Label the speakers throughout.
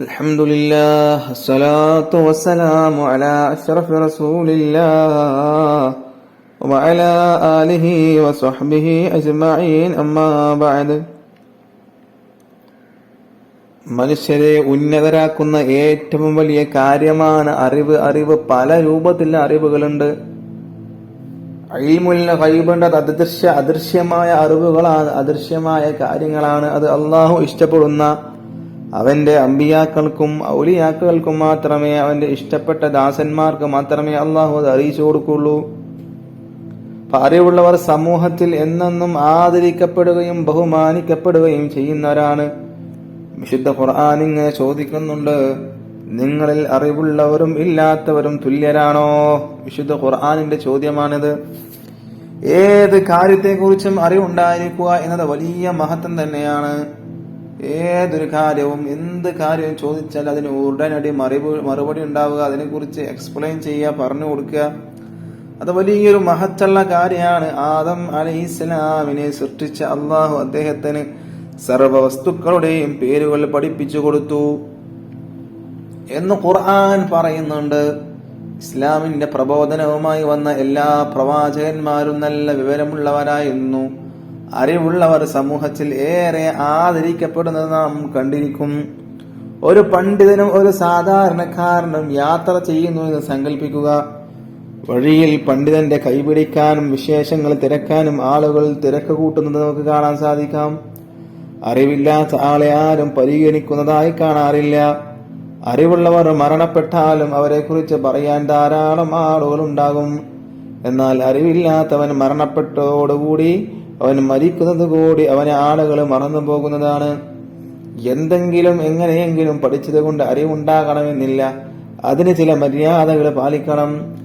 Speaker 1: الحمد لله الصلاة والسلام على أشرف رسول الله وعلى آله وصحبه أجمعين أما بعد മനുഷ്യരെ ഉന്നതരാക്കുന്ന ഏറ്റവും വലിയ കാര്യമാണ് അറിവ് അറിവ് പല രൂപത്തിലുള്ള അറിവുകളുണ്ട് അയിമുല്ല കൈബണ്ട അദൃശ്യ അദൃശ്യമായ അറിവുകളാണ് അദൃശ്യമായ കാര്യങ്ങളാണ് അത് അള്ളാഹു ഇഷ്ടപ്പെടുന്ന അവന്റെ അമ്പിയാക്കൾക്കും ഔലിയാക്കൾക്കും മാത്രമേ അവന്റെ ഇഷ്ടപ്പെട്ട ദാസന്മാർക്ക് മാത്രമേ അള്ളാഹു അത് അറിയിച്ചു കൊടുക്കുള്ളൂ. അറിവുള്ളവർ സമൂഹത്തിൽ എന്നെന്നും ആദരിക്കപ്പെടുകയും ബഹുമാനിക്കപ്പെടുകയും ചെയ്യുന്നവരാണ്. വിശുദ്ധ ഖുർആൻ ഇങ്ങനെ ചോദിക്കുന്നുണ്ട് നിങ്ങളിൽ അറിവുള്ളവരും ഇല്ലാത്തവരും തുല്യരാണോ? വിശുദ്ധ ഖുർആാനിന്റെ ചോദ്യമാണിത്. ഏത് കാര്യത്തെക്കുറിച്ചും അറിവുണ്ടായിരിക്കുക എന്നത് വലിയ മഹത്വം തന്നെയാണ്. ഏതൊരു കാര്യവും എന്ത് കാര്യവും ചോദിച്ചാൽ അതിന് ഉടനടി മറുപടി മറുപടി ഉണ്ടാവുക അതിനെക്കുറിച്ച് എക്സ്പ്ലെയിൻ ചെയ്യുക പറഞ്ഞു കൊടുക്കുക. അത് വലിയൊരു മഹത്തുള്ള കാര്യമാണ്. ആദം അലൈഹിസ്സലാമിനെ സൃഷ്ടിച്ച അള്ളാഹു അദ്ദേഹത്തിന് സർവ വസ്തുക്കളുടെയും പേരുകൾ പഠിപ്പിച്ചു കൊടുത്തു. എന്ന് ഖുർആൻ പറയുന്നുണ്ട്. ഇസ്ലാമിന്റെ പ്രബോധനവുമായി വന്ന എല്ലാ പ്രവാചകന്മാരും നല്ല വിവരമുള്ളവരായിരുന്നു. അറിവുള്ളവർ സമൂഹത്തിൽ ഏറെ ആദരിക്കപ്പെടുന്നത് നാം കണ്ടിരിക്കും. ഒരു പണ്ഡിതനും ഒരു സാധാരണക്കാരനും യാത്ര ചെയ്യുന്നു എന്ന് സങ്കല്പിക്കുക വഴിയിൽ പണ്ഡിതന്റെ കൈപിടിക്കാനും വിശേഷങ്ങൾ തിരക്കാനും ആളുകൾ തിരക്ക് കൂട്ടുന്നത് നമുക്ക് കാണാൻ സാധിക്കാം. അറിവില്ലാത്ത ആളെ ആരും പരിഗണിക്കുന്നതായി കാണാറില്ല. അറിവുള്ളവർ മരണപ്പെട്ടാലും അവരെക്കുറിച്ച് പറയാൻ ധാരാളം ആളുകൾ ഉണ്ടാകും. എന്നാൽ അറിവില്ലാത്തവൻ മരണപ്പെട്ടതോടുകൂടി അവൻ മരിക്കുന്നത് കൂടി അവനെ ആളുകൾ മറന്നു പോകുന്നതാണ്. എന്തെങ്കിലും എങ്ങനെയെങ്കിലും പഠിച്ചത് കൊണ്ട് അറിവുണ്ടാകണമെന്നില്ല. അതിന് ചില മര്യാദകൾ പാലിക്കണം.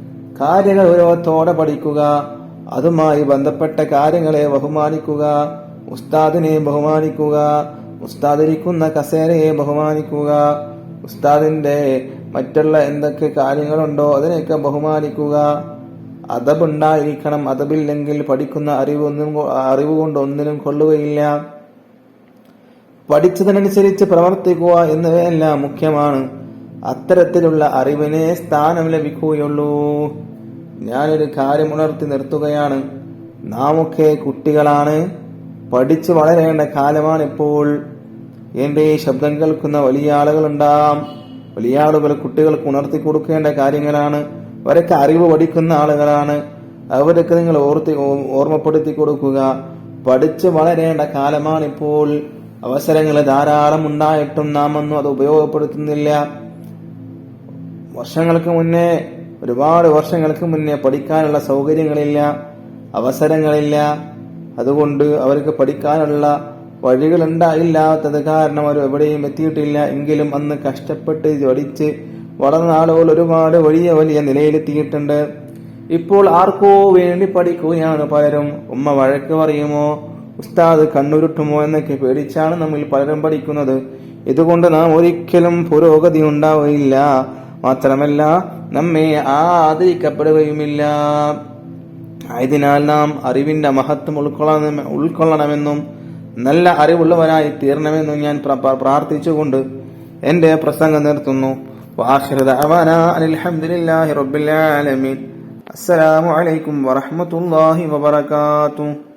Speaker 1: കാര്യങ്ങൾ ഗൗരവത്തോടെ പഠിക്കുക. അതുമായി ബന്ധപ്പെട്ട കാര്യങ്ങളെ ബഹുമാനിക്കുക. ഉസ്താദിനെ ബഹുമാനിക്കുക. ഉസ്താദിരിക്കുന്ന കസേരയെ ബഹുമാനിക്കുക. ഉസ്താദിന്റെ മറ്റുള്ള എന്തൊക്കെ കാര്യങ്ങളുണ്ടോ അതിനെയൊക്കെ ബഹുമാനിക്കുക. അതബുണ്ടായിരിക്കണം അതബില്ലെങ്കിൽ പഠിക്കുന്ന അറിവൊന്നും അറിവ് കൊണ്ട് ഒന്നിനും കൊള്ളുകയില്ല. പഠിച്ചതിനനുസരിച്ച് പ്രവർത്തിക്കുക എന്നിവയെല്ലാം മുഖ്യമാണ്. അത്തരത്തിലുള്ള അറിവിനെ സ്ഥാനം ലഭിക്കുകയുള്ളൂ. ഞാനൊരു കാര്യം ഉണർത്തി നിർത്തുകയാണ്. നാമൊക്കെ കുട്ടികളാണ്. പഠിച്ചു വളരേണ്ട കാലമാണ് ഇപ്പോൾ എന്റെ ഈ ശബ്ദം കേൾക്കുന്ന വലിയ ആളുകളുണ്ടാകാം. വലിയ ആളുകൾ കുട്ടികൾക്ക് ഉണർത്തി കൊടുക്കേണ്ട കാര്യങ്ങളാണ്. അവരൊക്കെ അറിവ് പഠിക്കുന്ന ആളുകളാണ്. അവരൊക്കെ നിങ്ങൾ ഓർത്തി ഓർമ്മപ്പെടുത്തി കൊടുക്കുക. പഠിച്ച് വളരേണ്ട കാലമാണിപ്പോൾ. അവസരങ്ങൾ ധാരാളം ഉണ്ടായിട്ടും നാം ഒന്നും അത് ഉപയോഗപ്പെടുത്തുന്നില്ല. വർഷങ്ങൾക്ക് മുന്നേ ഒരുപാട് വർഷങ്ങൾക്ക് മുന്നേ പഠിക്കാനുള്ള സൗകര്യങ്ങളില്ല അവസരങ്ങളില്ല. അതുകൊണ്ട് അവർക്ക് പഠിക്കാനുള്ള വഴികൾ ഉണ്ടായില്ലാത്തത് കാരണം അവർ എവിടെയും എത്തിയിട്ടില്ല. എങ്കിലും അന്ന് കഷ്ടപ്പെട്ട് പഠിച്ച് വളർന്ന ആളുകൾ ഒരുപാട് വലിയ വലിയ നിലയിലെത്തിയിട്ടുണ്ട്. ഇപ്പോൾ ആർക്കോ വേണ്ടി പഠിക്കുകയാണ് പലരും. ഉമ്മ വഴക്ക് പറയുമോ? ഉസ്താദ് കണ്ണുരുട്ടുമോ എന്നൊക്കെ പേടിച്ചാണ് നമ്മിൽ പലരും പഠിക്കുന്നത്. ഇതുകൊണ്ട് നാം ഒരിക്കലും പുരോഗതി ഉണ്ടാവുകയില്ല മാത്രമല്ല നമ്മെ ആദരിക്കപ്പെടുകയുമില്ല. ആയതിനാൽ നാം അറിവിന്റെ മഹത്വം ഉൾക്കൊള്ളണം ഉൾക്കൊള്ളണമെന്നും നല്ല അറിവുള്ളവനായി തീരണമെന്നും ഞാൻ പ്രാർത്ഥിച്ചുകൊണ്ട് എന്റെ പ്രസംഗം നിർത്തുന്നു. അസ്സലാമു അലൈക്കും വറഹ്മത്തുള്ളാഹി വബറകാതുഹു